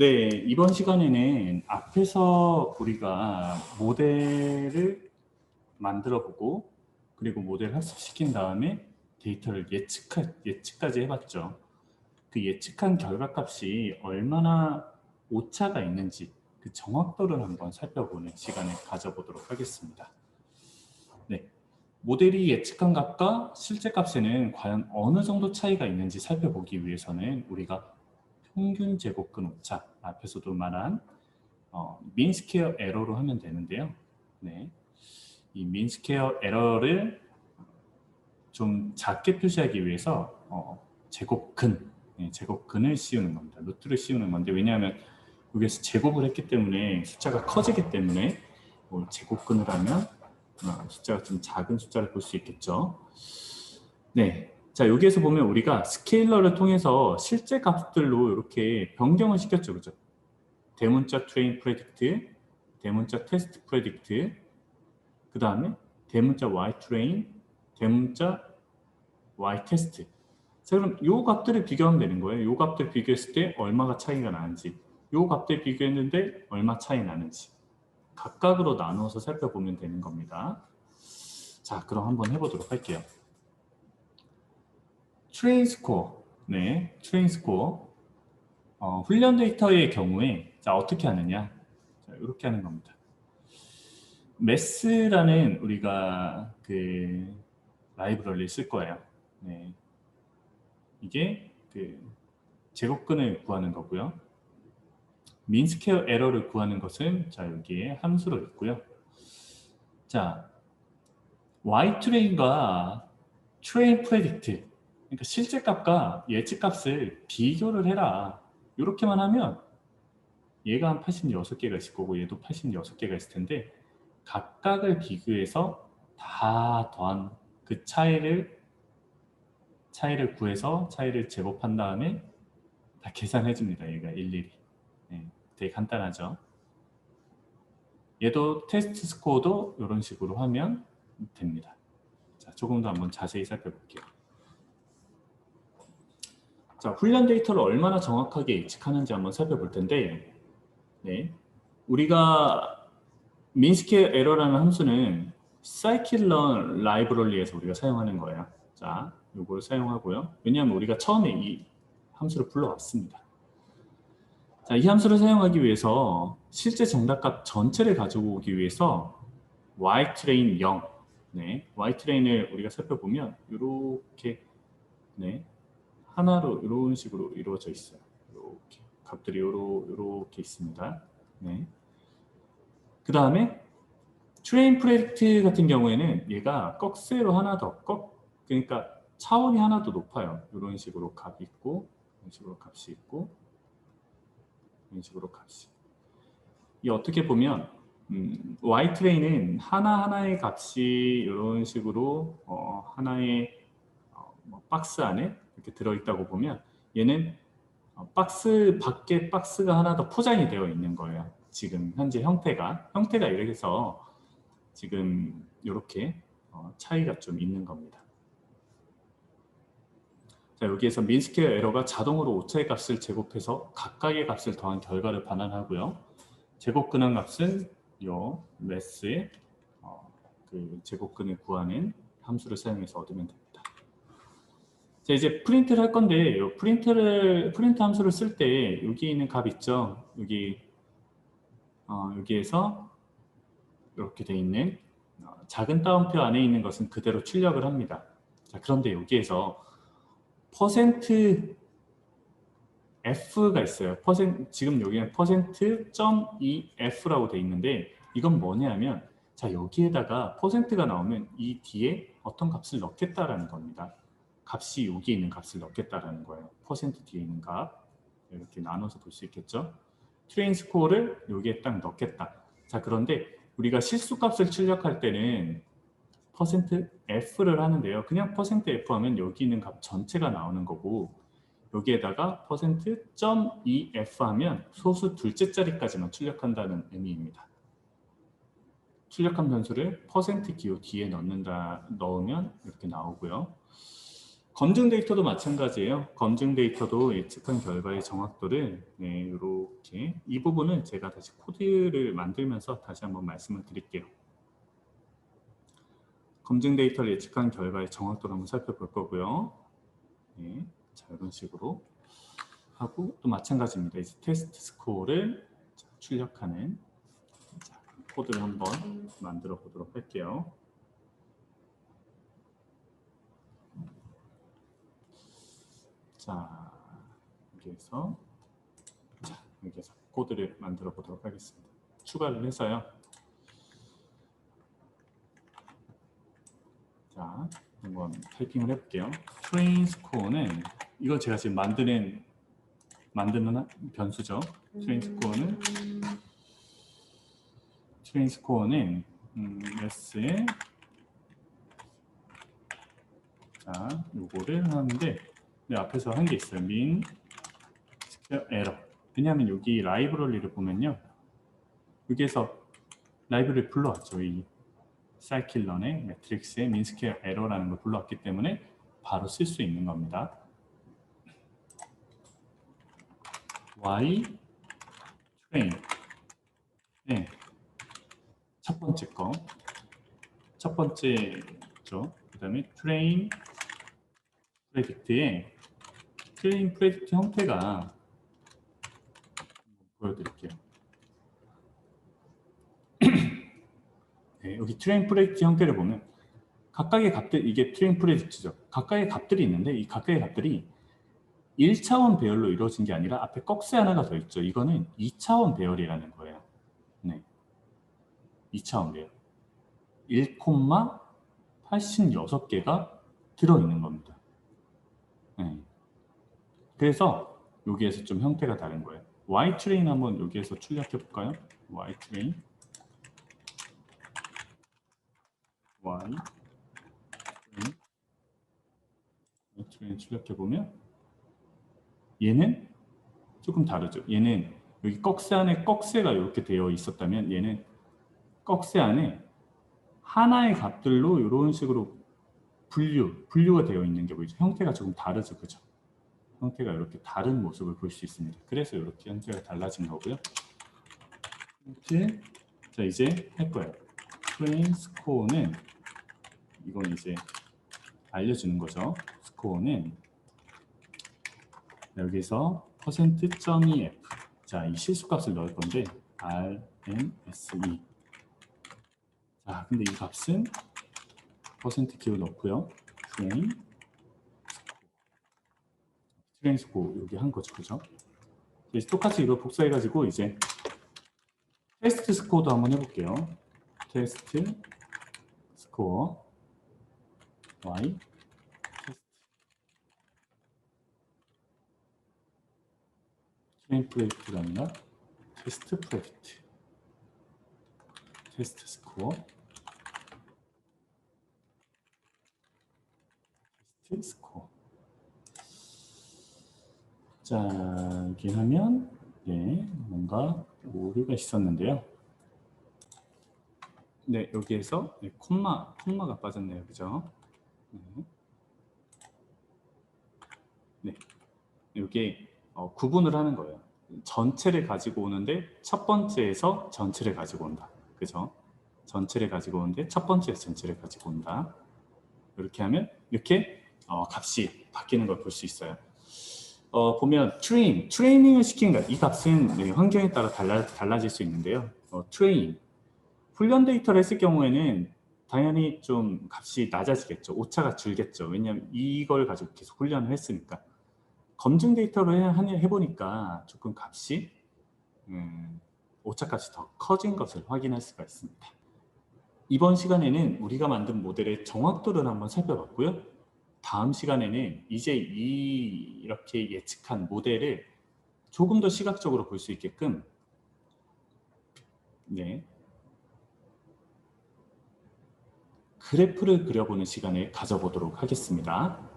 네, 이번 시간에는 앞에서 우리가 모델을 만들어 보고 그리고 모델 학습시킨 다음에 데이터를 예측하, 예측까지 해봤죠. 그 예측한 결과값이 얼마나 오차가 있는지 그 정확도를 한번 살펴보는 시간을 가져보도록 하겠습니다. 네, 모델이 예측한 값과 실제 값에는 과연 어느 정도 차이가 있는지 살펴보기 위해서는 우리가 평균 제곱근 오차 앞에서도 말한 어, 민스퀘어 에러로 하면 되는데요. 네, 이 민스퀘어 에러를 좀 작게 표시하기 위해서 어, 제곱근, 네, 제곱근을 씌우는 겁니다. 루트를 씌우는 건데 왜냐하면 여기서 제곱을 했기 때문에 숫자가 커지기 때문에 뭐 제곱근을 하면 어, 숫자가 좀 작은 숫자를 볼 수 있겠죠. 네, 자 여기에서 보면 우리가 스케일러를 통해서 실제 값들로 이렇게 변경을 시켰죠, 그죠? 대문자 트레인 프레딕트, 대문자 테스트 프레딕트, 그 다음에 대문자 y 트레인, 대문자 y 테스트. 자 그럼 요 값들을 비교하면 되는 거예요. 요 값들 비교했을 때 얼마가 차이가 나는지, 요 값들 비교했는데 얼마 차이 나는지 각각으로 나누어서 살펴보면 되는 겁니다. 자 그럼 한번 해보도록 할게요. 트레인 스코어, 네, 트레인 스코어. 어, 훈련 데이터의 경우에 자 어떻게 하느냐? 자, 이렇게 하는 겁니다. 메스라는 우리가 그 라이브러리를 쓸 거예요. 네. 이게 그 제곱근을 구하는 거고요. 민스퀘어 에러를 구하는 것은 자 여기에 함수로 있고요. 자 y 트레인과 트레인 프레딕트 그러니까 실제 값과 예측 값을 비교를 해라. 이렇게만 하면 얘가 한 86개가 있을 거고 얘도 86개가 있을 텐데 각각을 비교해서 다 더한 그 차이를 차이를 구해서 차이를 제곱한 다음에 다 계산해 줍니다. 얘가 일일이. 네, 되게 간단하죠. 얘도 테스트 스코어도 이런 식으로 하면 됩니다. 자, 조금 더 한번 자세히 살펴볼게요. 자, 훈련 데이터를 얼마나 정확하게 예측하는지 한번 살펴볼 텐데 네, 우리가 민스케어 에러라는 함수는 scikit-learn 라이브러리에서 우리가 사용하는 거예요. 자, 요걸 사용하고요. 왜냐하면 우리가 처음에 이 함수를 불러왔습니다. 자, 이 함수를 사용하기 위해서 실제 정답값 전체를 가지고 오기 위해서 ytrain 0, 네, ytrain을 우리가 살펴보면 이렇게 네, 하나로 이런 식으로 이루어져 있어요. 이렇게 값들이 이렇게 있습니다. 네. 그 다음에 트레인 프레딕트 같은 경우에는 얘가 꺽쇠로 하나 더 꺽, 그러니까 차원이 하나 더 높아요. 이런 식으로 값이 있고, 이런 식으로 값이 있고, 이런 식으로 값이. 이 어떻게 보면 음, Y 트레인은 하나 하나의 값이 이런 식으로 어, 하나의 어, 뭐 박스 안에 이렇게 들어있다고 보면 얘는 어, 박스 밖에 박스가 하나 더 포장이 되어 있는 거예요. 지금 현재 형태가 형태가 이렇게서 지금 이렇게 어, 차이가 좀 있는 겁니다. 자 여기에서 민스퀘어 에러가 자동으로 오차의 값을 제곱해서 각각의 값을 더한 결과를 반환하고요. 제곱 근한 값은 요 레스의 어, 그 제곱 근을 구하는 함수를 사용해서 얻으면 됩니다. 자 이제 프린트를 할 건데 요 프린트를 프린트 함수를 쓸 때 여기 있는 값 있죠? 여기 어, 여기에서 이렇게 돼 있는 어, 작은 따옴표 안에 있는 것은 그대로 출력을 합니다. 자 그런데 여기에서 퍼센트 F가 있어요. 퍼센트, 지금 여기는 퍼센트 .ef라고 돼 있는데 이건 뭐냐면 자 여기에다가 퍼센트가 나오면 이 뒤에 어떤 값을 넣겠다라는 겁니다. 값이 여기에 있는 값을 넣겠다라는 거예요. 퍼센트 뒤에 있는 값 이렇게 나눠서 볼 수 있겠죠. 트레인 스코어를 여기에 딱 넣겠다. 자 그런데 우리가 실수 값을 출력할 때는 퍼센트 F를 하는데요. 그냥 퍼센트 F 하면 여기 있는 값 전체가 나오는 거고 여기에다가 퍼센트 .ef 하면 소수 둘째 자리까지만 출력한다는 의미입니다. 출력한 변수를 퍼센트 기호 뒤에 넣는다 넣으면 이렇게 나오고요. 검증 데이터도 마찬가지예요. 검증 데이터도 예측한 결과의 정확도를 네, 이렇게 이 부분은 제가 다시 코드를 만들면서 다시 한번 말씀을 드릴게요. 검증 데이터를 예측한 결과의 정확도를 한번 살펴볼 거고요. 네, 자 이런 식으로 하고 또 마찬가지입니다. 이제 테스트 스코어를 자, 출력하는 자, 코드를 한번 만들어 보도록 할게요. 자 여기에서 자 여기에서 코드를 만들어 보도록 하겠습니다. 추가를 해서요. 자 한번 타이핑을 해볼게요. 트레인 스코어는 이거 제가 지금 만드는 만드는 한- 변수죠. 트레인 스코어는 트레인 스코어는 음, S에 자 요거를 하는데 네, 앞에서 한 게 있어요. min 에러. 왜냐하면 여기 라이브러리를 보면요. 여기에서 라이브러리 불러왔죠. 이 사이클런의 매트릭스의 min 스퀘어 에러라는 걸 불러왔기 때문에 바로 쓸 수 있는 겁니다. y train 네. 첫 번째 거. 첫 번째죠. 그 다음에 train predict 의 train predict 형태가 보여드릴게요. 네, 여기 train predict 형태를 보면 각각의 값들 이게 train predict죠. 각각의 값들이 있는데 이 각각의 값들이 1차원 배열로 이루어진 게 아니라 앞에 꺽쇠 하나가 더 있죠. 이거는 2차원 배열이라는 거예요. 네. 2차원 배열. 1,86개가 들어있는 겁니다. 네. 그래서 여기에서 좀 형태가 다른 거예요. Y 트레인 한번 여기에서 출력해 볼까요? Y 트레인 Y 트레인 출력해 보면 얘는 조금 다르죠. 얘는 여기 꺽쇠 안에 꺽쇠가 이렇게 되어 있었다면 얘는 꺽쇠 안에 하나의 값들로 이런 식으로 분류, 분류가 되어 있는 게 보이죠. 형태가 조금 다르죠. 그죠? 형태가 이렇게 다른 모습을 볼 수 있습니다. 그래서 이렇게 형태가 달라진 거고요. 이렇게 자 이제 할 거예요. 트레인 스코어는 이건 이제 알려주는 거죠. 스코어는 여기서 %.2f 자, 이 실수값을 넣을 건데 rmse 자, 근데 이 값은 퍼센트 키로 넣고요. 트레인 스코어 여기 한 거죠, 그죠? 똑같이 이거 복사해가지고 이제 테스트 스코어도 한번 해볼게요. 테스트 스코어. Y. 트레인 프레디트가 아니라 테스트 프레디트. 테스트 스코어. 테스트 스코어 자 이렇게 하면 네 뭔가 오류가 있었는데요 네 여기에서 네, 콤마 콤마가 빠졌네요 그죠 네. 네. 이게 어, 구분을 하는 거예요. 전체를 가지고 오는데 첫 번째에서 전체를 가지고 온다. 그죠? 전체를 가지고 오는데 첫 번째에서 전체를 가지고 온다. 이렇게 하면 이렇게 어, 값이 바뀌는 걸 볼 수 있어요. 어, 보면 트레인, 트레이닝을 시킨 것, 이 값은 네, 환경에 따라 달라, 달라질 수 있는데요. 어, 트레인, 훈련 데이터를 했을 경우에는 당연히 좀 값이 낮아지겠죠. 오차가 줄겠죠. 왜냐하면 이걸 가지고 계속 훈련을 했으니까. 검증 데이터를 해, 해보니까 조금 값이 음, 오차값이 더 커진 것을 확인할 수가 있습니다. 이번 시간에는 우리가 만든 모델의 정확도를 한번 살펴봤고요. 다음 시간에는 이제 이 이렇게 예측한 모델을 조금 더 시각적으로 볼 수 있게끔 네, 그래프를 그려보는 시간을 가져보도록 하겠습니다.